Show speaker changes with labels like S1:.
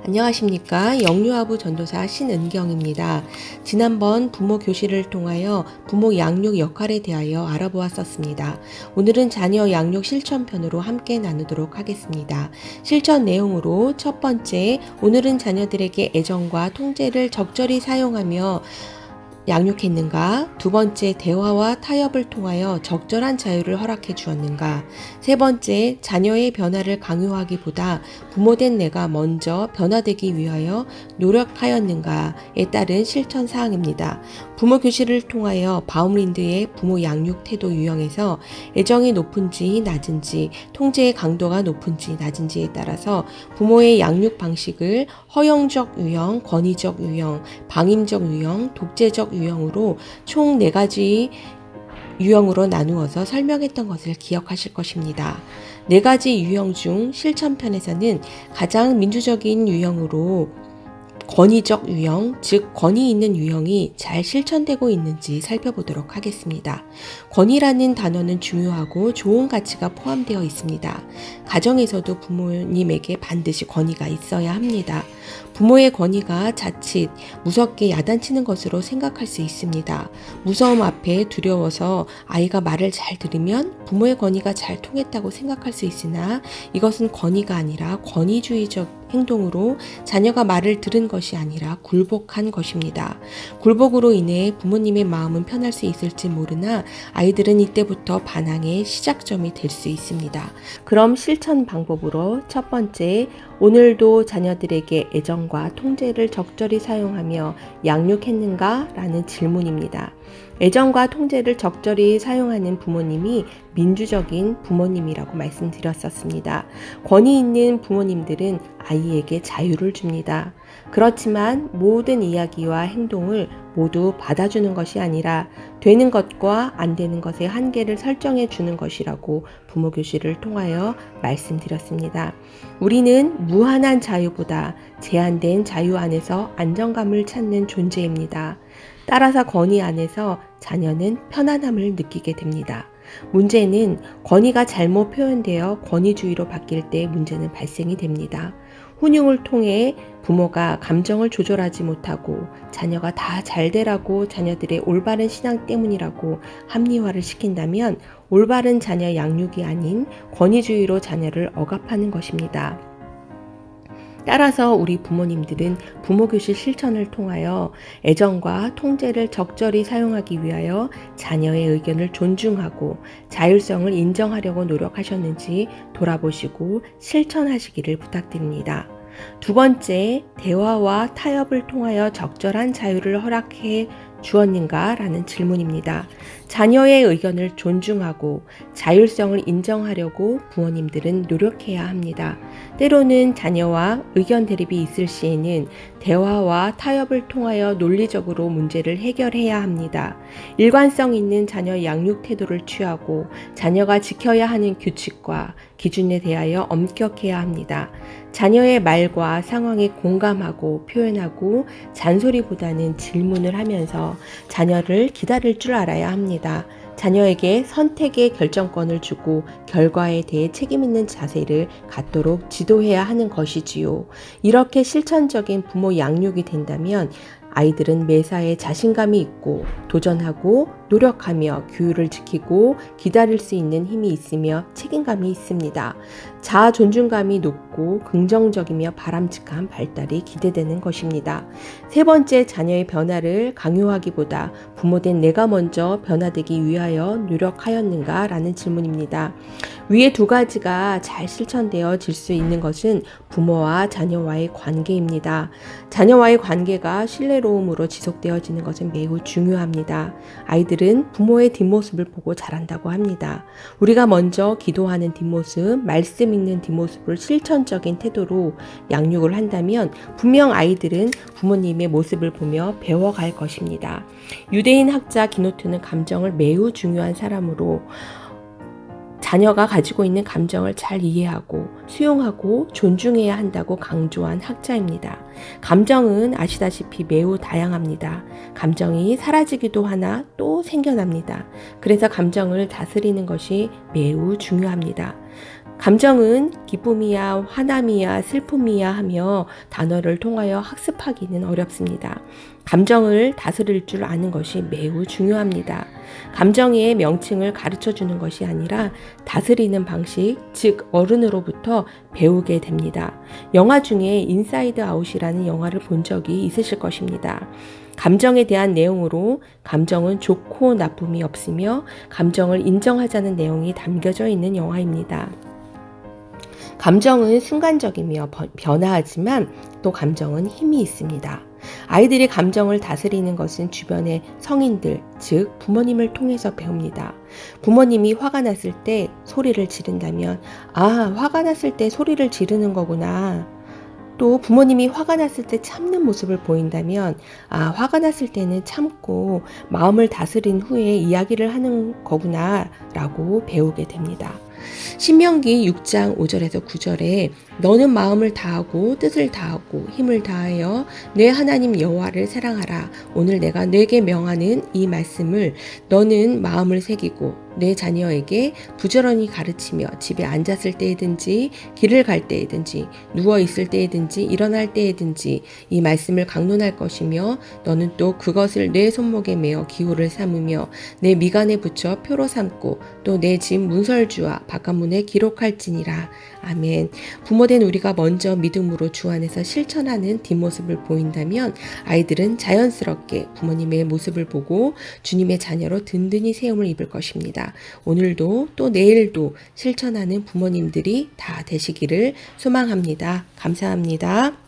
S1: 안녕하십니까. 영유아부 전도사 신은경입니다. 지난번 부모 교실을 통하여 부모 양육 역할에 대하여 알아보았었습니다. 오늘은 자녀 양육 실천편으로 함께 나누도록 하겠습니다. 실천 내용으로 첫 번째, 오늘은 자녀들에게 애정과 통제를 적절히 사용하며 양육했는가? 두 번째, 대화와 타협을 통하여 적절한 자유를 허락해 주었는가? 세 번째, 자녀의 변화를 강요하기보다 부모된 내가 먼저 변화되기 위하여 노력하였는가에 따른 실천 사항입니다. 부모 교실을 통하여 바움린드의 부모 양육 태도 유형에서 애정이 높은지 낮은지, 통제의 강도가 높은지 낮은지에 따라서 부모의 양육 방식을 허용적 유형, 권위적 유형, 방임적 유형, 독재적 유형으로 총네 가지 유형으로 나누어서 설명했던 것을 기억하실 것입니다. 네 가지 유형 중 실천편에서는 가장 민주적인 유형으로 권위적 유형, 즉 권위 있는 유형이 잘 실천되고 있는지 살펴보도록 하겠습니다. 권위라는 단어는 중요하고 좋은 가치가 포함되어 있습니다. 가정에서도 부모님에게 반드시 권위가 있어야 합니다. 부모의 권위가 자칫 무섭게 야단치는 것으로 생각할 수 있습니다. 무서움 앞에 두려워서 아이가 말을 잘 들으면 부모의 권위가 잘 통했다고 생각할 수 있으나 이것은 권위가 아니라 권위주의적 행동으로 자녀가 말을 들은 것이 아니라 굴복한 것입니다. 굴복으로 인해 부모님의 마음은 편할 수 있을지 모르나 아이들은 이때부터 반항의 시작점이 될 수 있습니다. 그럼 실천 방법으로 첫 번째, 오늘도 자녀들에게 애정과 통제를 적절히 사용하며 양육했는가? 라는 질문입니다. 애정과 통제를 적절히 사용하는 부모님이 민주적인 부모님이라고 말씀드렸었습니다. 권위 있는 부모님들은 아이에게 자유를 줍니다. 그렇지만 모든 이야기와 행동을 모두 받아주는 것이 아니라 되는 것과 안 되는 것의 한계를 설정해 주는 것이라고 부모 교실을 통하여 말씀드렸습니다. 우리는 무한한 자유보다 제한된 자유 안에서 안정감을 찾는 존재입니다. 따라서 권위 안에서 자녀는 편안함을 느끼게 됩니다. 문제는 권위가 잘못 표현되어 권위주의로 바뀔 때 문제는 발생이 됩니다. 훈육을 통해 부모가 감정을 조절하지 못하고 자녀가 다 잘 되라고 자녀들의 올바른 신앙 때문이라고 합리화를 시킨다면 올바른 자녀 양육이 아닌 권위주의로 자녀를 억압하는 것입니다. 따라서 우리 부모님들은 부모교실 실천을 통하여 애정과 통제를 적절히 사용하기 위하여 자녀의 의견을 존중하고 자율성을 인정하려고 노력하셨는지 돌아보시고 실천하시기를 부탁드립니다. 두 번째, 대화와 타협을 통하여 적절한 자유를 허락해 주었는가? 라는 질문입니다. 자녀의 의견을 존중하고 자율성을 인정하려고 부모님들은 노력해야 합니다. 때로는 자녀와 의견 대립이 있을 시에는 대화와 타협을 통하여 논리적으로 문제를 해결해야 합니다. 일관성 있는 자녀 양육 태도를 취하고 자녀가 지켜야 하는 규칙과 기준에 대하여 엄격해야 합니다. 자녀의 말과 상황에 공감하고 표현하고 잔소리보다는 질문을 하면서 자녀를 기다릴 줄 알아야 합니다. 자녀에게 선택의 결정권을 주고 결과에 대해 책임있는 자세를 갖도록 지도해야 하는 것이지요. 이렇게 실천적인 부모 양육이 된다면 아이들은 매사에 자신감이 있고 도전하고 노력하며 규율을 지키고 기다릴 수 있는 힘이 있으며 책임감이 있습니다. 자아 존중감이 높고 긍정적이며 바람직한 발달이 기대되는 것입니다. 세 번째 자녀의 변화를 강요하기보다 부모된 내가 먼저 변화되기 위하여 노력하였는가? 라는 질문입니다. 위에 두 가지가 잘 실천되어질 수 있는 것은 부모와 자녀와의 관계입니다. 자녀와의 관계가 신뢰로움으로 지속되어지는 것은 매우 중요합니다. 아이들은 부모의 뒷모습을 보고 자란다고 합니다. 우리가 먼저 기도하는 뒷모습, 말씀 있는 뒷모습을 실천적인 태도로 양육을 한다면 분명 아이들은 부모님의 모습을 보며 배워갈 것입니다. 유대인 학자 기노트는 감정을 매우 중요한 사람으로 자녀가 가지고 있는 감정을 잘 이해하고 수용하고 존중해야 한다고 강조한 학자입니다. 감정은 아시다시피 매우 다양합니다. 감정이 사라지기도 하나 또 생겨납니다. 그래서 감정을 다스리는 것이 매우 중요합니다. 감정은 기쁨이야, 화남이야, 슬픔이야 하며 단어를 통하여 학습하기는 어렵습니다. 감정을 다스릴 줄 아는 것이 매우 중요합니다. 감정의 명칭을 가르쳐 주는 것이 아니라 다스리는 방식, 즉 어른으로부터 배우게 됩니다. 영화 중에 인사이드 아웃이라는 영화를 본 적이 있으실 것입니다. 감정에 대한 내용으로 감정은 좋고 나쁨이 없으며 감정을 인정하자는 내용이 담겨져 있는 영화입니다. 감정은 순간적이며 번- 변화하지만 또 감정은 힘이 있습니다. 아이들이 감정을 다스리는 것은 주변의 성인들, 즉 부모님을 통해서 배웁니다. 부모님이 화가 났을 때 소리를 지른다면, 아, 화가 났을 때 소리를 지르는 거구나. 또 부모님이 화가 났을 때 참는 모습을 보인다면, 아, 화가 났을 때는 참고 마음을 다스린 후에 이야기를 하는 거구나, 라고 배우게 됩니다. 신명기 6장 5절에서 9절에 너는 마음을 다하고 뜻을 다하고 힘을 다하여 내 하나님 여호와를 사랑하라. 오늘 내가 내게 명하는 이 말씀을 너는 마음을 새기고 내 자녀에게 부지런히 가르치며 집에 앉았을 때이든지 길을 갈 때이든지 누워 있을 때이든지 일어날 때이든지 이 말씀을 강론할 것이며 너는 또 그것을 내 손목에 메어 기호를 삼으며 내 미간에 붙여 표로 삼고 또 내 집 문설주와 바깥문에 기록할지니라. 아멘. 부모된 우리가 먼저 믿음으로 주 안에서 실천하는 뒷모습을 보인다면 아이들은 자연스럽게 부모님의 모습을 보고 주님의 자녀로 든든히 세움을 입을 것입 니다. 오늘도 또 내일도 실천하는 부모님들이 다 되시기를 소망합니다. 감사합니다.